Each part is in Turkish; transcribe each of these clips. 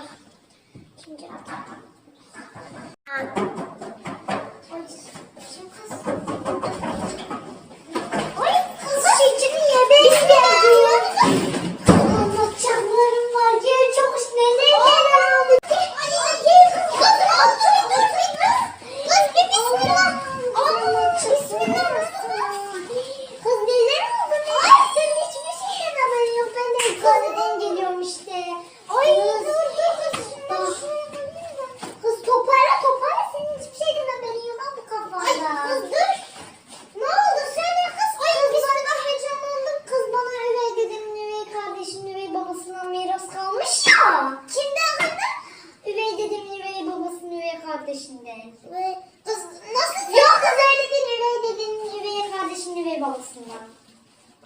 아, 힘들어 힘들어 kardeşinden. Ve kız nasıl? Yok kız öyle değil. Üvey dedenin üvey kardeşinin üvey babasından.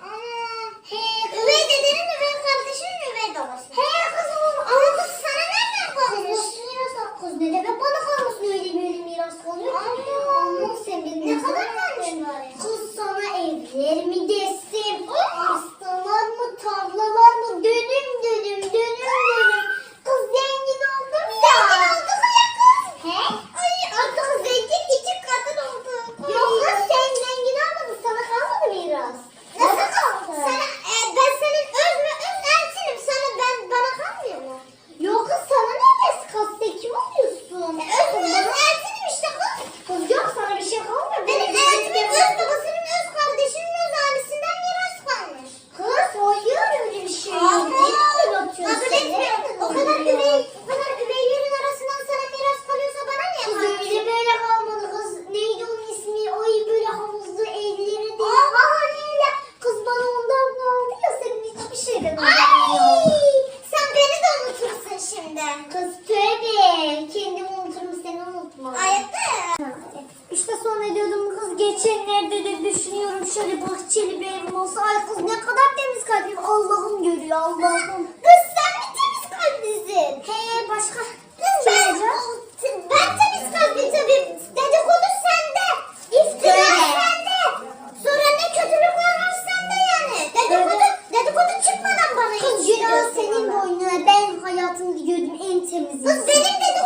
Aa, he, üvey dedenin üvey kardeşinin üvey babasından. He sonra diyordum kız geçenlerde de düşünüyorum şöyle bahçeli bir evim olsa. Ay kız ne kadar temiz kalbim. Allah'ım görüyor Allah'ım. Kız sen mi temiz kalplisin? He başka. Kız ben, ben temiz kalpli tabii. Dedikodu sende. İftira sende. Sonra ne kötülükler var sende yani. Dedikodu, dedikodu çıkmadan bana Kız günah senin boynuna. Ben hayatımda gördüğüm en temiz Kız benim dedikodum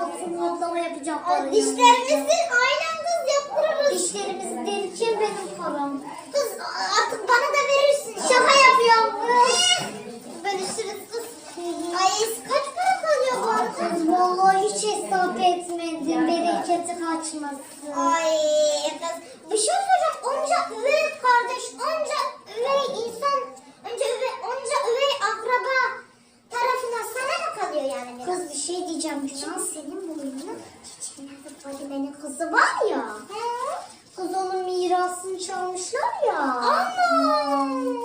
altın kaplama yapacağım. Dişlerimizi aynen kız yaptırırız. Dişlerimizi delirken benim param. Kız artık bana da verirsin. Şaka yapıyorum. Bölüşürüz kız. Ay kaç para kalıyor bu? Kız vallahi hiç hesap etmedim. Bereketi kaçmasın. Ay kız. Bir şey soracağım. Onca üvey kardeş, onca üvey insan, onca üvey, onca üvey akraba tarafına sana mı kalıyor yani? Kız bir şey diyeceğim. Boynuna Fadime'nin kızı var ya. Kız onun mirasını çalmışlar ya. Ana.